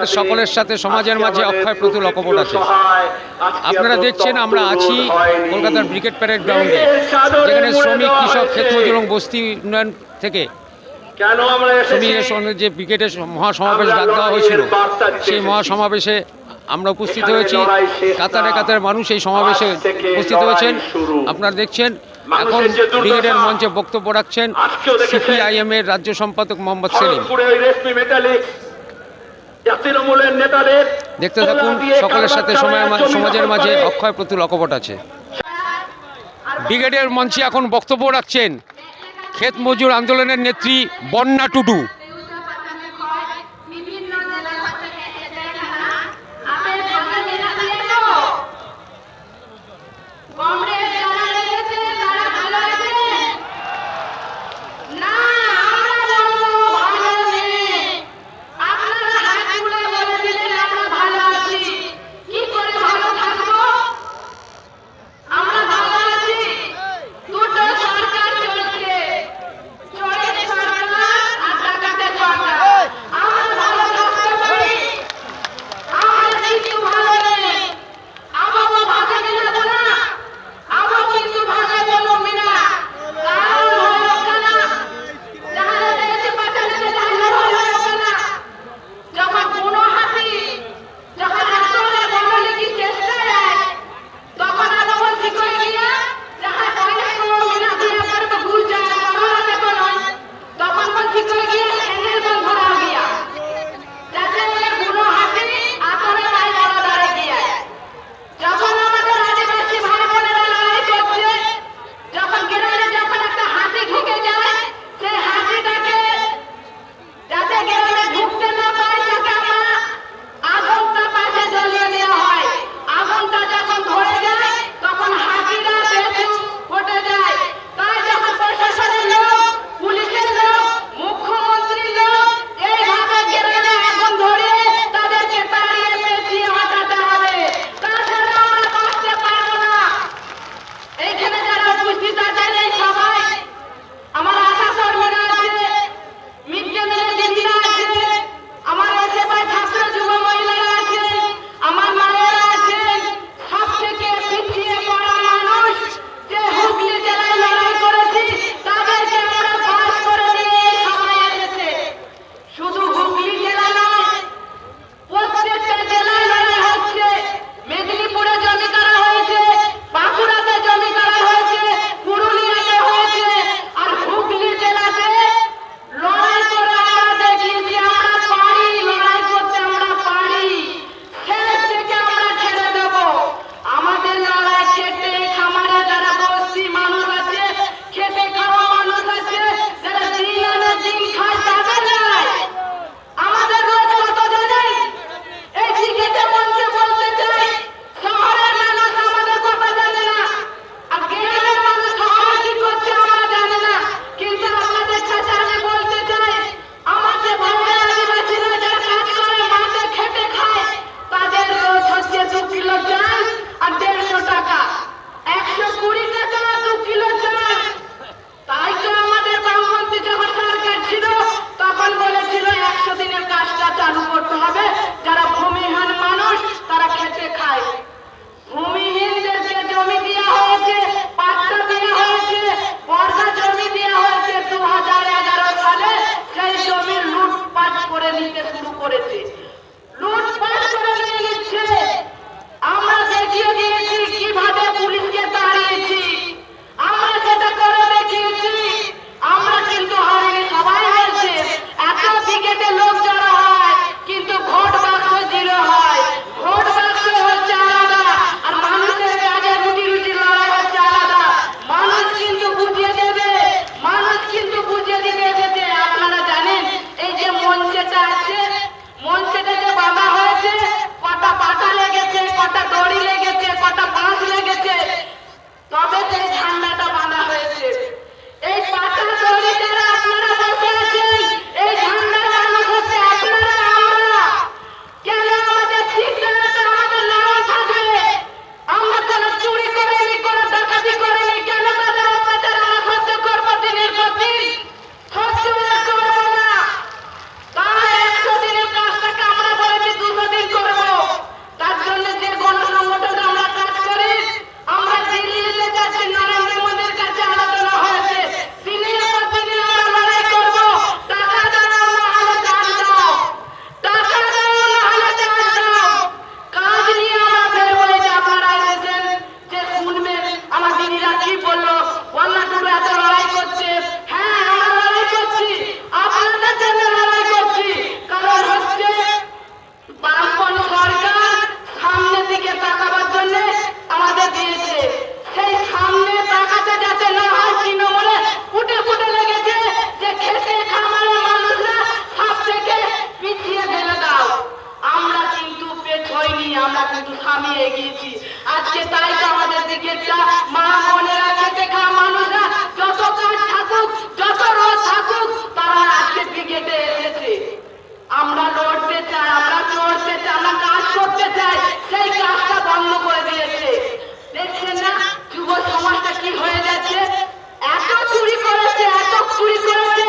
নমস্কার সকলের সাথে সমাজের মাঝে অক্ষয় প্রতুল অকপট আছে। আপনারা দেখছেন আমরা আছি কলকাতার ব্রিগেড প্যারেড গ্রাউন্ডে যেখানে শ্রমিক কৃষক ক্ষেত্রমজুর এবং বস্তি উন্নয়ন থেকে শ্রমিকের সঙ্গে যে ব্রিগেডের মহাসমাবেশ ডাক দেওয়া হয়েছিল সেই মহাসমাবেশে আমরা উপস্থিত হয়েছি। কাতারে কাতারে মানুষ এই সমাবেশে উপস্থিত হয়েছেন। আপনারা দেখছেন এখন ব্রিগেডের মঞ্চে বক্তব্য রাখছেন সিপিআইএম এর রাজ্য সম্পাদক মোহাম্মদ সেলিম। দেখতে থাকুন সকলের সাথে সময় সমাজের মাঝে অক্ষয় প্রতুল অকপট আছে। ব্রিগেডের মঞ্চে এখন বক্তব্য রাখছেন। ক্ষেত মজুর আন্দোলনের নেত্রী বন্যা টুডু। সমাজটা কি হয়ে যাচ্ছে? এত চুরি করেছে, এত চুরি করেছে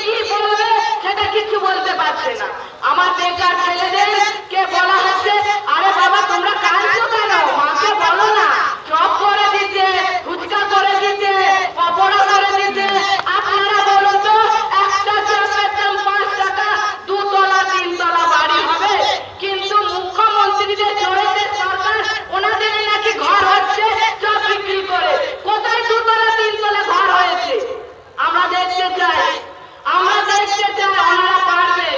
কি বলবে সেটা কিছু বলতে পারছে না। আমার বেকার ছেলেদের কে বলা হচ্ছে আরে বাবা তোমরা কাঁদছো কেন মাকে বলো না চপ করে দিতে ফুচকা করে দিতে পকোড়া করে দিতে আপনারা বলুন তো একটা চপের দাম পাঁচ টাকা দুতলা তিনতলা বাড়ি হবে কিন্তু মুখ্যমন্ত্রীদের চড়েছে সরকার ওনাদের নাকি ঘর হচ্ছে চপ বিক্রি করে কোথায় দুতলা তিনতলা ঘর হয়েছে আমরা দেখতে চাই আমরা দেখতে চাই ওনারা পারবে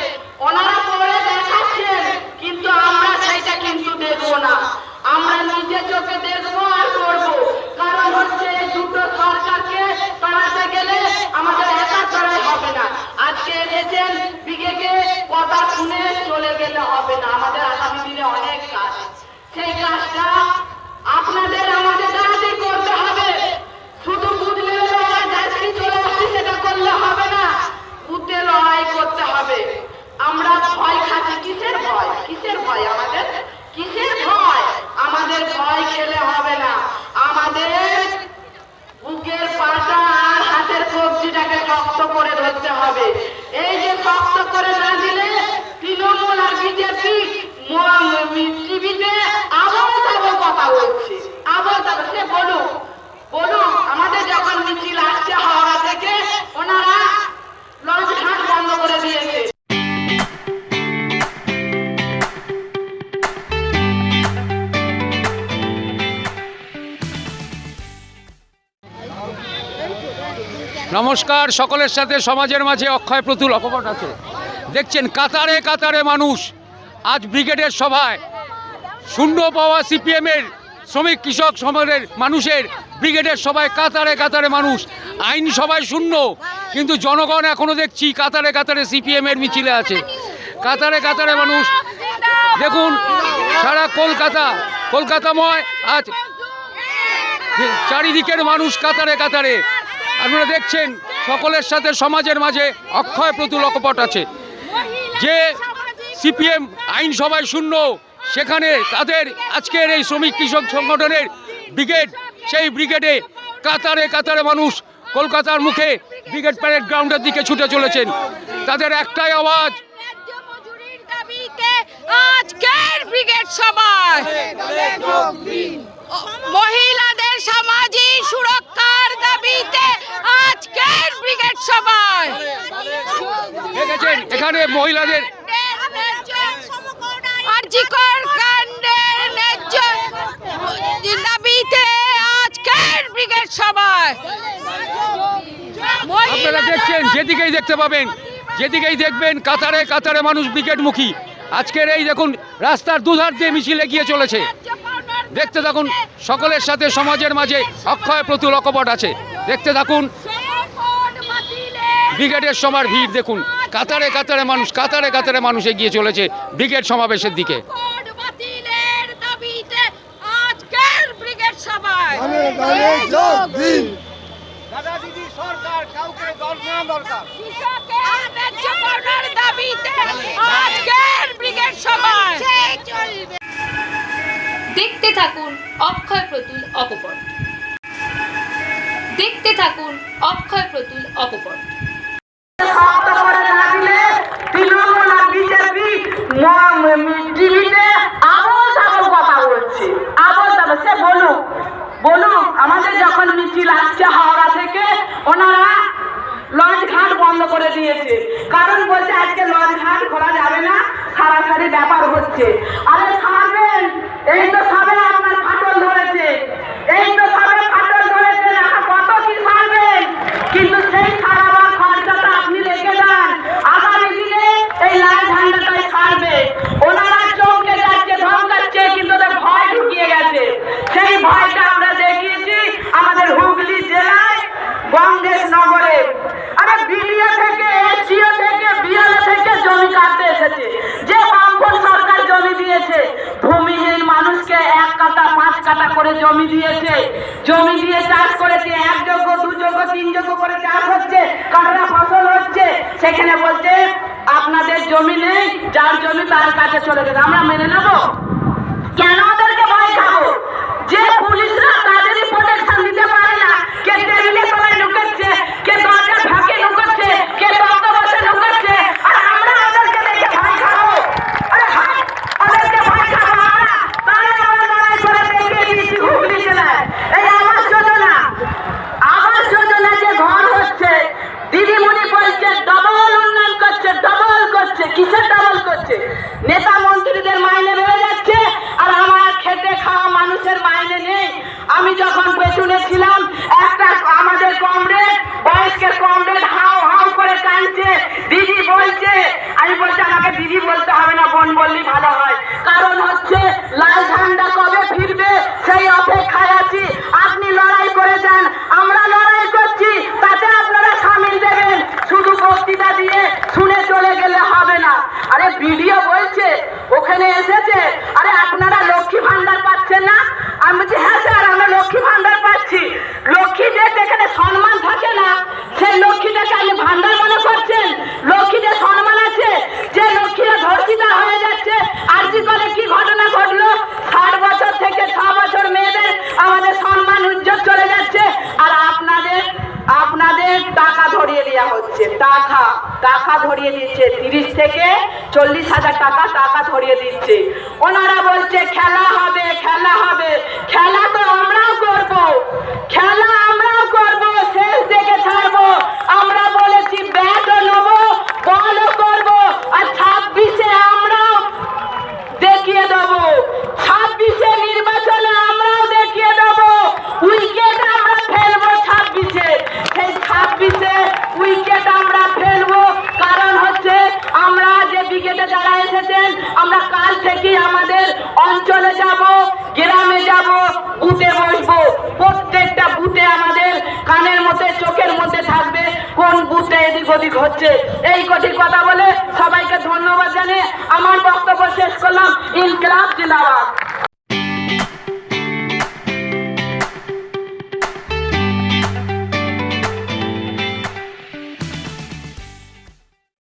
ওনারা পড়ে দেখাচ্ছেন কিন্তু আমরা সেইটা কিন্তু দেখব না আমরা নিজে চোখে দেখব আর করব কারণ হচ্ছে এই দুটো সরকারকে তাড়াতে গেলে আমাদের একা চড়াই হবে না আজকে এসেছেন বিঘেকে কথা শুনে চলে গেলে হবে না আমাদের আগামী দিনে অনেক কাজ সেই কাজটা আপনাদের আমাদের দাঁড়াতেই করতে হবে শুধু বুঝলে আমার যাচ্ছি চলে আসছি সেটা করলে হবে না বুদ্ধে লড়াই করতে হবে আমরা ভয় খাচ্ছি কিসের ভয় কিসের ভয়, আমাদের কিসের ভয়? আমাদের ভয় খেলে হবে না। আমাদের বুকের পাটা আর হাতের কবজিটাকে শক্ত করে ধরতে হবে। নমস্কার, সকলের সাথে সমাজের মাঝে অক্ষয় প্রতুল অকপট আছে। দেখছেন, কাতারে কাতারে মানুষ আজ ব্রিগেডের সভায় শূন্য পাওয়া সিপিএমের শ্রমিক কৃষক সমাজের মানুষের ব্রিগেডের সভায় কাতারে কাতারে মানুষ। আইন সভায় শূন্য, কিন্তু জনগণ এখনও দেখছি কাতারে কাতারে সিপিএমের মিছিলে আছে। কাতারে কাতারে মানুষ, দেখুন, সারা কলকাতা, কলকাতাময় আজ চারিদিকের মানুষ কাতারে কাতারে। আপনারা দেখছেন সকলের সাথে সমাজের মাঝে অক্ষয় প্রতুল অকপট আছে। যে সিপিএম আইনসভায় শূন্য সেখানে তাদের আজকের এই শ্রমিক কৃষক সংগঠনের ব্রিগেড সেই ব্রিগেডে কাতারে কাতারে মানুষ কলকাতার মুখে ব্রিগেড প্যারেড গ্রাউন্ডের দিকে ছুটে চলেছেন। তাদের একটাই আওয়াজ আজকের ব্রিগেড সভায়। মহিলাদের সামাজিক সুরক্ষার দাবিতে আজকের ব্রিগেড সভায়। এখানে মহিলাদের আরজিকর কাণ্ডের ন্যায্য দাবিতে আজকের ব্রিগেড সভায়। আপনারা দেখছেন যেদিকেই দেখতে পাবেন যেদিকেই দেখবেন কাতারে কাতারে মানুষ ব্রিগেডমুখী। আজকের এই দেখুন রাস্তার দুধার দিয়ে মিছিলে গিয়ে চলেছে। দেখতে থাকুন, সকলের সাথে সমাজের মাঝে অক্ষয় প্রতুল অকপট আছে। দেখতে থাকুন, ব্রিগেডের সবার ভিড় দেখুন। কাতারে কাতারে মানুষ, কাতারে কাতারে মানুষ এগিয়ে চলেছে ব্রিগেড সমাবেশের দিকে। দাবিতে আজকের ব্রিগেড সভায়। দেখতে থাকুন অক্ষয় প্রতুল অপপট। দেখতে থাকুন অক্ষয় প্রতুল অপপট। করে কথা বলছে বলুক আমাদের যখন মিছিল আসছে হাওড়া থেকে ওনারা লঞ্চ বন্ধ করে দিয়েছে কারণ বলছে আজকে লঞ্চ ঘাট খোলা যাবে না সারাসারি ব্যাপার হচ্ছে। আরে এই তো সবে আপনার ফাটল ধরেছে। এই বললেই ভালো হয়। থেকে চল্লিশ হাজার টাকা টাকা ধরিয়ে দিচ্ছে। হচ্ছে। এই কঠিন কথা বলে সবাইকে ধন্যবাদ জানিয়ে আমার বক্তব্য শেষ করলাম। ইনকলাব জিন্দাবাদ।